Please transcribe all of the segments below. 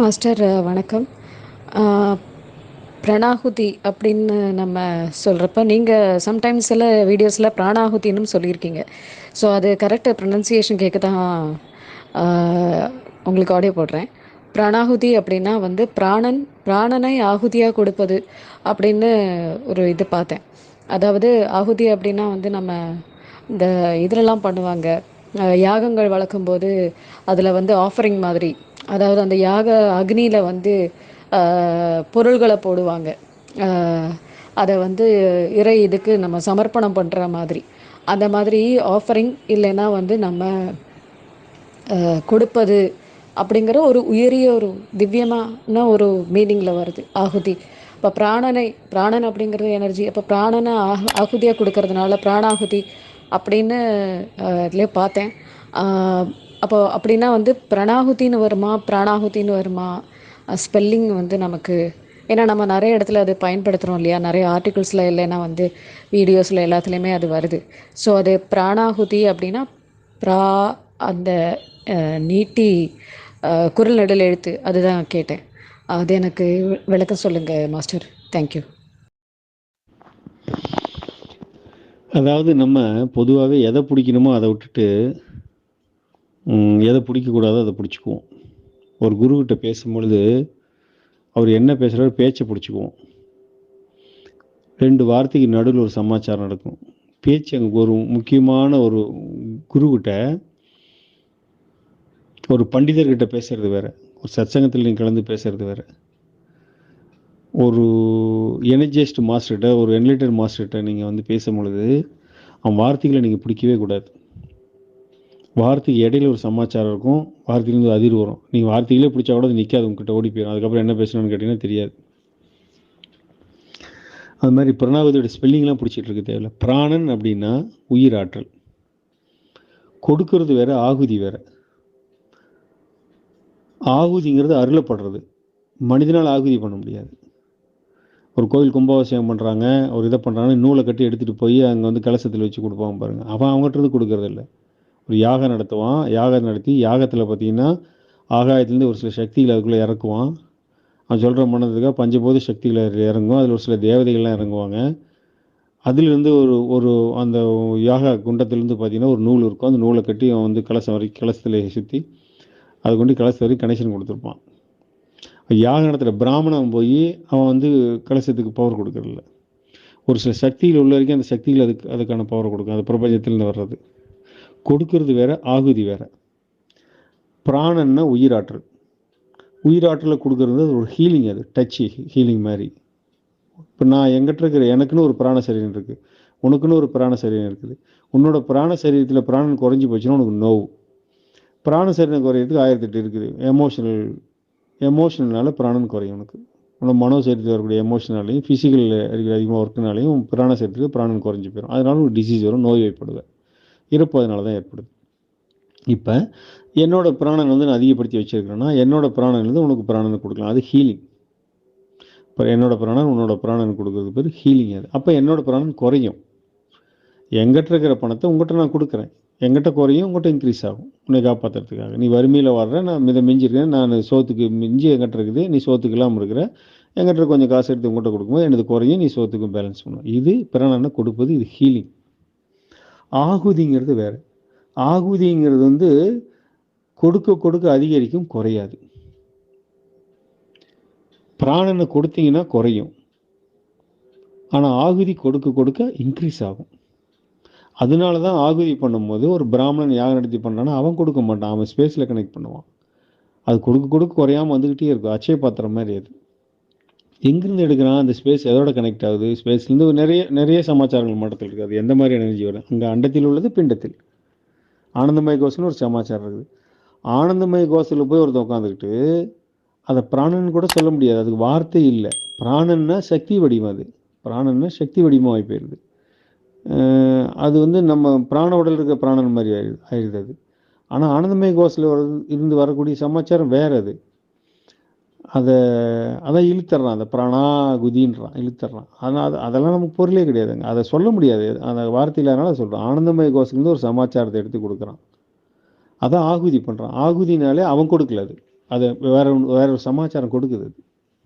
Master வணக்கம். பிரணாகுதி அப்படின்னு நம்ம சொல்கிறப்ப நீங்கள் சம்டைம்ஸ் சில வீடியோஸில் பிராணாகுதின்னு சொல்லியிருக்கீங்க. ஸோ அது கரெக்ட் ப்ரொனன்சியேஷன் கேட்க தான் உங்களுக்கு ஆடியோ போடுறேன். பிராணாகுதி அப்படின்னா வந்து பிராணன் பிராணனை ஆகுதியாக கொடுப்பது அப்படின்னு ஒரு இது பார்த்தேன். அதாவது ஆகுதி அப்படின்னா வந்து நம்ம இந்த இதிலெல்லாம் பண்ணுவாங்க. யாகங்கள் வளர்க்கும்போது அதில் வந்து ஆஃபரிங் மாதிரி அதாவது அந்த யாக அக்னியில் வந்து பொருள்களை போடுவாங்க. அதை வந்து இறை இதுக்கு நம்ம சமர்ப்பணம் பண்ணுற மாதிரி. அந்த மாதிரி ஆஃபரிங் இல்லைன்னா வந்து நம்ம கொடுப்பது அப்படிங்கிற ஒரு உயரிய ஒரு திவ்யமான ஒரு மீனிங்கில் வருது. ஆகுதி. இப்போ பிராணனை பிராணன் அப்படிங்கிறது எனர்ஜி அப்போ பிராணனை ஆஹ் ஆகுதியாக கொடுக்கறதுனால பிராணாகுதி அப்படின்னு இதுலேயே பார்த்தேன். அப்போ அப்படின்னா வந்து பிரணாகுத்தின்னு வருமா பிராணாகுதின்னு வருமா? ஸ்பெல்லிங் வந்து நமக்கு ஏன்னா நம்ம நிறைய இடத்துல அது பயன்படுத்துகிறோம் இல்லையா? நிறைய ஆர்டிகிள்ஸில் இல்லைன்னா வந்து வீடியோஸில் எல்லாத்துலேயுமே அது வருது. ஸோ அது பிராணாகுதி அப்படின்னா ப்ரா அந்த நீட்டி குரல் நடுல் எழுத்து அதுதான் கேட்டேன். அது எனக்கு விளக்கம் சொல்லுங்கள் மாஸ்டர். தேங்க்யூ அதாவது நம்ம பொதுவாகவே எதை பிடிக்கணுமோ அதை விட்டுட்டு எதை பிடிக்கக்கூடாதோ அதை பிடிச்சிக்குவோம். ஒரு குருக்கிட்ட பேசும்பொழுது அவர் என்ன பேசுகிறாரு பேச்சை பிடிச்சிக்குவோம். ரெண்டு வார்த்தைக்கு நடுவில் ஒரு சமாச்சாரம் நடக்கும். பேச்சு அங்கே ஒரு முக்கியமான ஒரு குருக்கிட்ட ஒரு பண்டிதர்கிட்ட பேசுறது வேற. ஒரு சத்சங்கத்தில் நீங்கள் கலந்து பேசுறது வேற. ஒரு எனர்ஜிஸ்ட் மாஸ்டர்கிட்ட ஒரு என்லைட்டர் மாஸ்டர்கிட்ட நீங்கள் வந்து பேசும் பொழுது அவன் வார்த்தைகளை நீங்கள் பிடிக்கவே கூடாது. வார்த்தைக்கு இடையில ஒரு சமாச்சாரம் இருக்கும். வார்த்தையிலேருந்து அதிர் வரும். நீங்கள் வார்த்தைகளே பிடிச்சா கூட அது நிற்காது உங்ககிட்ட ஓடி போயிடும் அதுக்கப்புறம் என்ன பேசணும்னு கேட்டிங்கன்னா தெரியாது. அது மாதிரி பிரணாவதியோட ஸ்பெல்லிங்லாம் பிடிச்சிட்டு இருக்க தேவையில்ல. பிராணன் அப்படின்னா உயிர் ஆற்றல். கொடுக்கறது வேற ஆகுதி வேற. ஆகுதிங்கிறது அருளப்படுறது. மனிதனால் ஆகுதி பண்ண முடியாது. ஒரு கோவில் கும்பாபிஷேகம் பண்ணுறாங்க ஒரு இதை பண்ணுறாங்க நூலை கட்டி எடுத்துகிட்டு போய் அங்கே வந்து கலசத்தில் வச்சு கொடுப்பாங்க பாருங்கள் அவன் அவங்ககிட்ட இருந்து ஒரு யாகம் நடத்துவான். யாகம் நடத்தி யாகத்தில் பார்த்தீங்கன்னா ஆகாயத்துலேருந்து ஒரு சில சக்திகளை அதுக்குள்ளே இறக்குவான். அவன் சொல்கிற மனதுக்காக பஞ்சபோத சக்திகளை இறங்கும். அதில் ஒரு சில தேவதைகள்லாம் இறங்குவாங்க. அதிலிருந்து ஒரு ஒரு அந்த யாக குண்டத்திலேருந்து பார்த்தீங்கன்னா ஒரு நூல் இருக்கும். அந்த நூலை கட்டி அவன் வந்து கலசம் வரைக்கும் கலசத்தில் சுற்றி அதை கொண்டு கலசம் வரைக்கும் கனெக்ஷன் கொடுத்துருப்பான். யாக நடத்துகிற பிராமணன் போய் அவன் வந்து கலசத்துக்கு பவர் கொடுக்குறதில்ல. ஒரு சில சக்திகள் உள்ள வரைக்கும் அந்த சக்திகள் அதுக்கு அதுக்கான பவர் கொடுக்கும். அது பிரபஞ்சத்திலேருந்து வர்றது. கொடுக்கறது வேற ஆகுதி வேற. பிராணன்னா உயிராற்றல். உயிராற்றலை கொடுக்கறது அது ஒரு ஹீலிங் அது டச்சு ஹீலிங் மாதிரி. இப்போ நான் எங்கிட்ட இருக்கிற எனக்குன்னு ஒரு பிராண சரீரம் இருக்குது உனக்குன்னு ஒரு பிராண சரீரம் இருக்குது. உன்னோட பிராண சரீரத்தில் பிராணம் குறைஞ்சி போச்சுன்னா உனக்கு நோவு பிராண சரீரம் குறையிறதுக்கு ஆயிரத்தி எட்டு இருக்குது. எமோஷனல் எமோஷனல்னால பிராணம் குறையும் உனக்கு. உன்னோட மனோ சரீரத்தில் வரக்கூடிய எமோஷனாலையும் ஃபிசிக்கல் இருக்கிற அதிகமாக ஒர்க்குனாலையும் பிராண சரீரத்துக்கு பிராணம் குறைஞ்சி போயிடும் அதனால ஒரு டிசீஸ் வரும் நோய் ஏற்படுவேன் இறப்பு அதனால தான் ஏற்படுது. இப்போ என்னோடய பிராணங்கள் வந்து நான் அதிகப்படுத்தி வச்சிருக்கிறேன்னா என்னோட பிராணங்கள் வந்து உனக்கு பிராணன் கொடுக்கலாம். அது ஹீலிங் இப்போ என்னோடய பிராணன் உன்னோட பிராணன் கொடுக்கறது பேர் ஹீலிங் அது. அப்போ என்னோடய பிராணன் குறையும். எங்கிட்ட இருக்கிற பணத்தை உங்கள்கிட்ட நான் கொடுக்குறேன். எங்கிட்ட குறையும் உங்கள்கிட்ட இன்க்ரீஸ் ஆகும். உன்னை காப்பாற்றுறதுக்காக நீ வறுமையில் வர்ற நான் மித மிஞ்சிருக்கேன் நான் சோத்துக்கு மிஞ்சி எங்கிட்ட இருக்குது நீ சோத்துக்கு இல்லாமல் இருக்கிற எங்கிட்ட கொஞ்சம் காசு எடுத்து உங்கள்கிட்ட கொடுக்கும்போது எனது குறையும் நீ சோத்துக்கும் பேலன்ஸ் பண்ணும். இது பிராணனை கொடுப்பது இது ஹீலிங் ஆகுதிங்கிறது வேறு. ஆகுதிங்கிறது வந்து கொடுக்க கொடுக்க அதிகரிக்கும் குறையாது. பிராணனை கொடுத்தீங்கன்னா குறையும். ஆனால் ஆகுதி கொடுக்க கொடுக்க இன்க்ரீஸ் ஆகும். அதனால தான் ஆகுதி பண்ணும்போது ஒரு பிராமணன் யாகம் நடத்தி பண்ணுறான்னா அவன் கொடுக்க மாட்டான். அவன் ஸ்பேஸில் கனெக்ட் பண்ணுவான். அது கொடுக்க கொடுக்க குறையாம வந்துக்கிட்டே இருக்கும். அச்சய பாத்திரம் மாதிரி அது. எங்கேருந்து எடுக்கிறான்? அந்த ஸ்பேஸ் எதோட கனெக்ட் ஆகுது? ஸ்பேஸ்லேருந்து நிறைய நிறைய சமாச்சாரங்கள் மட்டத்தில் இருக்குது அது எந்த மாதிரி எனர்ஜி வரும்? அங்கே அண்டத்தில் உள்ளது பிண்டத்தில். ஆனந்தமய கோஷம்னு ஒரு சமாச்சாரம் இருக்குது. ஆனந்தமய கோஷத்தில் போய் ஒருத்தன் உட்காந்துக்கிட்டு அதை பிராணன் கூட சொல்ல முடியாது. அதுக்கு வார்த்தை இல்லை. பிராணன்னா சக்தி வடிவம் அது. பிராணன்னா சக்தி வடிவமாகி போயிடுது அது வந்து நம்ம பிராண உடல் இருக்க பிராணன் மாதிரி ஆயிடுது ஆயிடுது அது. ஆனால் ஆனந்தமய கோஷத்தில் வர இருந்து வரக்கூடிய சமாச்சாரம் வேறு அது. அதை அதான் இழுத்துறான் அந்த பிராணாகுதின்றான் இழுத்துறான் ஆனால் அது அதெல்லாம் நமக்கு பொருளே கிடையாதுங்க. அதை சொல்ல முடியாது. அந்த வார்த்தையில் அதனால் சொல்கிறோம் ஆனந்தமய கோஷத்துலேருந்து ஒரு சமாச்சாரத்தை எடுத்து கொடுக்குறான். அதை ஆகுதி பண்ணுறான் ஆகுதினாலே அவன் கொடுக்கல அது. அதை வேற ஒன்று வேற ஒரு சமாச்சாரம் கொடுக்குது அது.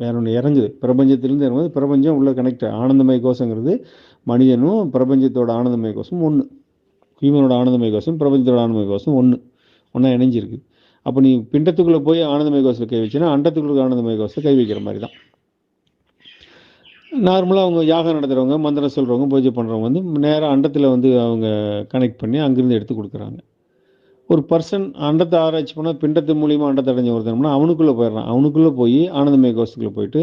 வேற ஒன்று இறங்குது. பிரபஞ்சத்திலேருந்து இறங்குது பிரபஞ்சம் உள்ளே கனெக்ட் ஆனந்தமய கோஷங்கிறது மனிதனும் பிரபஞ்சத்தோட ஆனந்தமய கோஷம் ஒன்று ஹியூமனோட ஆனந்தமய கோஷம் பிரபஞ்சத்தோட ஆனந்தமய கோஷம் ஒன்று ஒன்றா இணைஞ்சிருக்கு அப்போ நீ பிண்டத்துக்குள்ளே போய் ஆனந்தமய கோஷத்தில் கை வச்சுன்னா அண்டத்துக்குள்ள ஆனந்தமய கோஷத்தை கை வைக்கிற மாதிரி தான் நார்மலாக அவங்க யாகம் நடத்துகிறவங்க மந்திரம் சொல்கிறவங்க பூஜை பண்ணுறவங்க வந்து நேராக அண்டத்தில் வந்து அவங்க கனெக்ட் பண்ணி அங்கேருந்து எடுத்து கொடுக்குறாங்க. ஒரு பர்சன் அண்டத்தை ஆராய்ச்சி பண்ணால் பிண்டத்து மூலியமாக அண்டத்தை அடைஞ்ச ஒருத்தனம்னா அவனுக்குள்ளே போயிடுறான். அவனுக்குள்ளே போய் ஆனந்தமய கோஷத்துக்குள்ளே போயிட்டு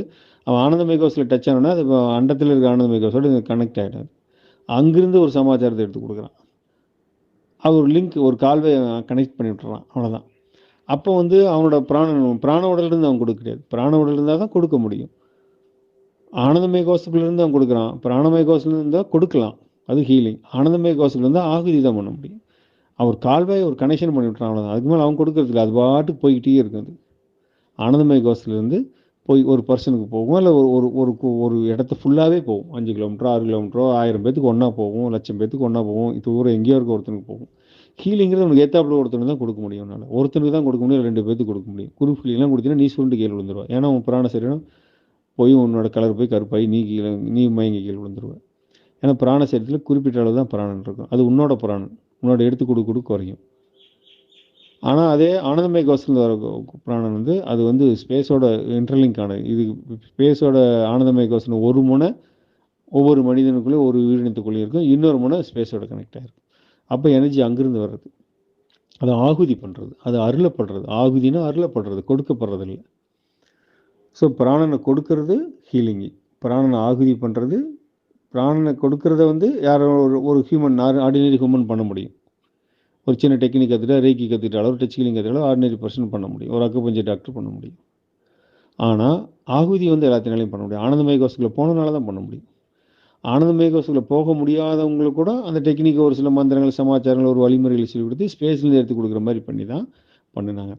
அவன் ஆனந்தமய கோஷத்தில் டச் ஆனோன்னா அது அண்டத்தில் இருக்க ஆனந்தமய கோஷத்தோட கனெக்ட் ஆகிடாது அங்கிருந்து ஒரு சமாச்சாரத்தை எடுத்து கொடுக்குறான். அவர் லிங்க் ஒரு கால்வை கனெக்ட் பண்ணி விட்டுறான். அவ்வளோதான் அப்போ வந்து அவனோட பிராண பிராண உடலிருந்து அவன் கொடுக்க பிராண உடல் இருந்தால் தான் கொடுக்க முடியும். ஆனந்தமய கோஷத்துலேருந்து அவன் கொடுக்குறான். பிராணமய கோஷத்துலேருந்து இருந்தால் கொடுக்கலாம். அது ஹீலிங் ஆனந்தமய கோஷத்துலேருந்து ஆகுதி தான் பண்ண முடியும். அவர் கால்வாய் ஒரு கனெக்ஷன் பண்ணி விட்றான் அவ்வளோதான் அதுக்கு மேலே அவன் கொடுக்கறதில்ல. அது பாட்டுக்கு போய்கிட்டே இருக்குது. ஆனந்தமய கோஷத்துலேருந்து போய் ஒரு பர்சனுக்கு போகும். இல்லை ஒரு ஒரு ஒரு கு- ஒரு இடத்த ஃபுல்லாகவே போகும். அஞ்சு கிலோமீட்டரோ ஆறு கிலோமீட்டரோ ஆயிரம் பேத்துக்கு ஒன்றா போகும். லட்சம் பேத்துக்கு ஒன்றா போகும். இது ஊர் எங்கேயோ இருக்க ஒருத்தனுக்கு போகும். ஹீலிங்கிறது உனக்கு ஏத்தாப்புல ஒருத்தனுக்கு தான் கொடுக்க முடியும் என்னால் ஒருத்தனுக்கு தான் கொடுக்க முடியும் ரெண்டு பேத்துக்கு கொடுக்க முடியும். குரூப் ஹீலிங்லாம் கொடுத்தீங்கன்னா நீ சுருண்டு கீழே விழுந்துருவா. ஏன்னா உன் பிராண சரீரம் போய் உன்னோட கலர் போய் கருப்பாய் நீ கீழே நீ மயங்கி கீழே விழுந்துருவேன் ஏன்னா பிராண சரீரத்தில் குறிப்பிட்ட அளவு தான் பிராணன் இருக்கும். அது உன்னோட பிராணன் உன்னோட எடுத்து கொடு கொடு குறையும். ஆனால் அதே ஆனந்தமய கோஷத்தில் வர கு- பிராணன் வந்து அது வந்து ஸ்பேஸோட இன்டர்லிங்க் ஆன இது ஸ்பேஸோட ஆனந்தமய கோஷம் ஒரு முனை ஒவ்வொரு மனிதனுக்குள்ளேயும் ஒரு உயிரினத்துக்குள்ளேயும் இருக்கும். இன்னொரு முனை ஸ்பேஸோட கனெக்ட் ஆகிருக்கும் அப்போ எனர்ஜி அங்கிருந்து வர்றது. அதை ஆகுதி பண்ணுறது அது அருளப்படுறது. ஆகுதினா அருளப்படுறது. கொடுக்கப்படுறது இல்லை ஸோ பிராணனை கொடுக்கறது ஹீலிங்கு பிராணனை ஆகுதி பண்ணுறது பிராணனை கொடுக்கறத வந்து யாரோ ஒரு ஒரு ஹியூமன் ஆர்டினரி ஹியூமன் பண்ண முடியும். ஒரு சின்ன டெக்னிக் கற்றுட்டா ரேக்கி கற்றுக்கிட்டாலோ ஒரு டச் ஹீலிங் கற்றுக்கிட்டாலோ ஆர்டினரி பர்சன் பண்ண முடியும். ஒரு அக்குபஞ்சர் டாக்டர் பண்ண முடியும். ஆனால் ஆகுதி வந்து எல்லாத்தினாலையும் பண்ண முடியும். ஆனந்தமய கோஷத்தில் போனதுனால தான் பண்ண முடியும். ஆனந்தமய கோஷத்தில் போக முடியாதவங்களுக்கு கூட அந்த டெக்னிக்கை ஒரு சில மந்திரங்கள் சமாச்சாரங்கள் ஒரு வழிமுறைகளை சொல்லி கொடுத்து ஸ்பேஸ்லேருந்து எடுத்து கொடுக்குற மாதிரி பண்ணி தான் பண்ணினாங்க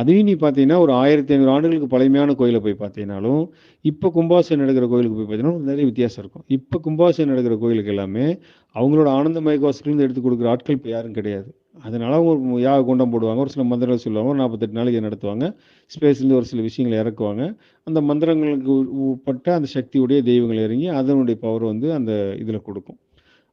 அதையும் நீ பார்த்தீங்கன்னா ஒரு ஆயிரத்தி ஐநூறு ஆண்டுகளுக்கு பழமையான கோயிலை போய் பார்த்தீங்கனாலும் இப்போ கும்பாசம் நடக்கிற கோயிலுக்கு போய் பார்த்தீங்கன்னா நிறைய வித்தியாசம் இருக்கும். இப்போ கும்பாசம் நடக்கிற கோயிலுக்கு எல்லாமே அவங்களோட ஆனந்தமய கோஷத்துலேருந்து எடுத்து கொடுக்குற ஆட்கள் இப்போ யாரும் கிடையாது. அதனால அவங்க ஒரு யாக குண்டம் போடுவாங்க ஒரு சில மந்திரங்கள் சொல்லுவாங்க ஒரு நாற்பத்தெட்டு நாளைக்கு நடத்துவாங்க. ஸ்பேஸ்லேருந்து ஒரு சில விஷயங்களை இறக்குவாங்க. அந்த மந்திரங்களுக்கு உட்பட்ட அந்த சக்தியுடைய தெய்வங்கள் இறங்கி அதனுடைய பவர் வந்து அந்த இதில் கொடுக்கும்.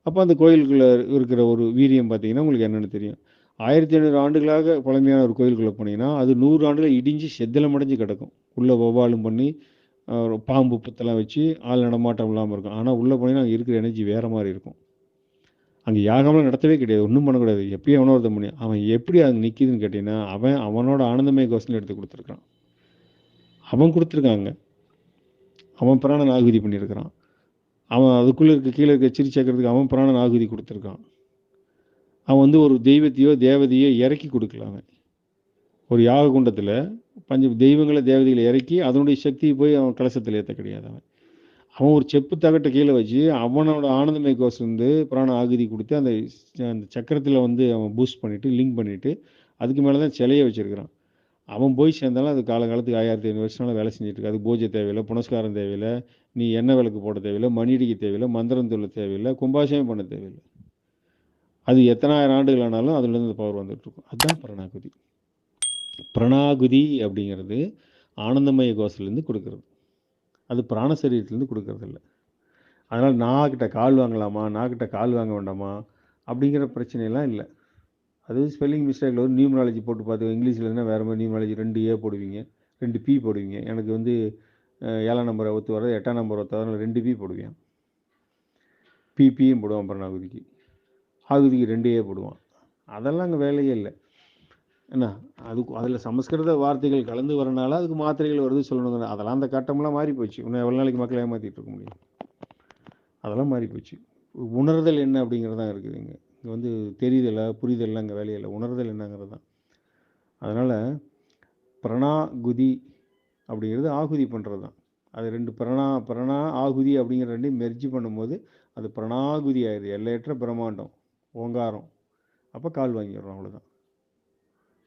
அப்போ அந்த கோயிலுக்குள்ள இருக்கிற ஒரு வீரியம் பார்த்தீங்கன்னா உங்களுக்கு என்னென்னு தெரியும். ஆயிரத்தி ஐநூறு ஆண்டுகளாக பழமையான ஒரு கோயிலுக்குள்ளே போனீங்கன்னா அது நூறு ஆண்டுகள் இடிஞ்சு செத்தலமடைஞ்சு கிடக்கும். உள்ளே ஒவ்வாலும் பண்ணி பாம்பு புத்தெல்லாம் வச்சு ஆள் நடமாட்டம் இல்லாமல் இருக்கும். ஆனால் உள்ளே போனீங்கன்னா அங்கே இருக்கிற எனர்ஜி வேறு மாதிரி இருக்கும். அங்கே யாகம்லாம் நடத்தவே கிடையாது. ஒன்றும் பண்ணக்கூடாது எப்பயும் அவனோ ஒருத்தன் பண்ணி அவன் எப்படி அங்கே நிற்கிதுன்னு கேட்டிங்கன்னா அவன் அவனோட ஆனந்தமய கோஷத்தில் எடுத்து கொடுத்துருக்கான் அவன் கொடுத்துருக்காங்க. அவன் பிராணன் ஆகுதி பண்ணியிருக்கிறான். அவன் அதுக்குள்ளே இருக்க கீழே இருக்க சிரிச்சேக்கிறதுக்கு அவன் பிராணன் ஆகுதி கொடுத்துருக்கான். அவன் வந்து ஒரு தெய்வத்தையோ தேவதையோ இறக்கி கொடுக்கல அவன். ஒரு யாக குண்டத்தில் பஞ்ச தெய்வங்களை தேவதைகளை இறக்கி அதனுடைய சக்தியை போய் அவன் கலசத்தில் ஏற்ற கிடையாது அவன். அவன் ஒரு செப்பு தகட்டை கீழே வச்சு அவனோட ஆனந்தமய கோஷம் வந்து பிராண ஆகுதி கொடுத்து அந்த ச- அந்த சக்கரத்தில் வந்து அவன் பூஸ்ட் பண்ணிவிட்டு லிங்க் பண்ணிவிட்டு அதுக்கு மேலே தான் சிலையை வச்சுருக்கிறான். அவன் போய் சேர்ந்தாலும் அது காலகாலத்துக்கு ஆயிரத்தி ஐநூறு வருஷனால வேலை செஞ்சுட்டு இருக்கு. அது பூஜை தேவையில்லை புனஸ்காரம் தேவையில்லை நீ எண்ணெய் விளக்கு போட தேவையில்லை மணி அடிக்க தேவையில்லை மந்திரம் தொழில் தேவையில்லை கும்பாபிஷேகம் பண்ண தேவையில்லை. அது எத்தனாயிரம் ஆண்டுகள் ஆனாலும் அதுலேருந்து அந்த பவர் வந்துட்டு இருக்கும் அதுதான் பிரணாகுதி. பிரணாகுதி அப்படிங்கிறது ஆனந்தமய கோஷத்துலேருந்து கொடுக்கறது. அது பிராண சரீரத்துலேருந்து கொடுக்கறது இல்லை அதனால் நாக்கிட்ட கால் வாங்கலாமா? நாக்கிட்ட கால் வாங்க வேண்டாமா? அப்படிங்கிற பிரச்சனையெல்லாம் இல்லை. அது ஸ்பெல்லிங் மிஸ்டேக்கில் ஒரு நியூமராலஜி போட்டு பார்த்து இங்கிலீஷில் இருந்தால் வேறு மாதிரி நியூமராலஜி ரெண்டு ஏ போடுவீங்க ரெண்டு பி போடுவீங்க. எனக்கு வந்து ஏழாம் நம்பரை ஒத்து வர்றது எட்டாம் நம்பர் ஒத்து வர ரெண்டு பி போடுவேன். பிபியும் போடுவான் பிரணாகுதிக்கு. ஆகுதிக்கு ரெண்டையே போடுவான். அதெல்லாம் அங்கே வேலையே இல்லை. என்ன? அதுக்கு அதில் சமஸ்கிருத வார்த்தைகள் கலந்து வரனால அதுக்கு மாத்திரைகள் வருது சொல்லணுங்க அதெல்லாம் அந்த கட்டம்லாம் மாறி போச்சு. இன்னும் எவ்வளோ நாளைக்கு மக்களை ஏமாற்றிட்டு இருக்க முடியும்? அதெல்லாம் மாறி போச்சு. உணர்தல் என்ன அப்படிங்கிறது தான் இருக்குது இங்கே. இங்கே வந்து தெரிதல புரிதல்லாம் இங்கே வேலையில்லை உணர்தல் என்னங்கிறது தான். அதனால் பிரணாகுதி அப்படிங்கிறது ஆகுதி பண்ணுறது தான். அது ரெண்டு பிரணா பிரணா ஆகுதி அப்படிங்கிற ரெண்டையும் மெர்ஜி பண்ணும்போது அது பிரணாகுதி ஆயிடுது. எல்லையற்ற பிரம்மாண்டம். ஓங்காரம். அப்போ கால் வாங்கிடுறோம் அவ்வளோதான்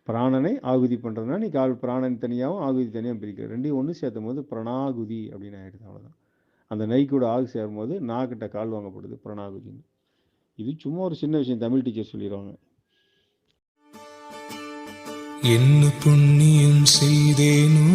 பிராணனை ஆகுதி பண்ணுறதுனா நீ கால் பிராணன் தனியாகவும் ஆகுதி தனியாக பிரிக்கிற. ரெண்டையும் ஒன்று சேர்த்தும் போது பிரணாகுதி அப்படின்னு ஆகிடுது அவ்வளோதான் அந்த நைக்கோட கூட ஆகு சேரும்போது நாக்கிட்ட கால் வாங்கப்படுது பிரணாகுதின்னு. இது சும்மா ஒரு சின்ன விஷயம் தமிழ் டீச்சர் சொல்லிடுவாங்க. என்ன புண்ணியம் செய்தேனோ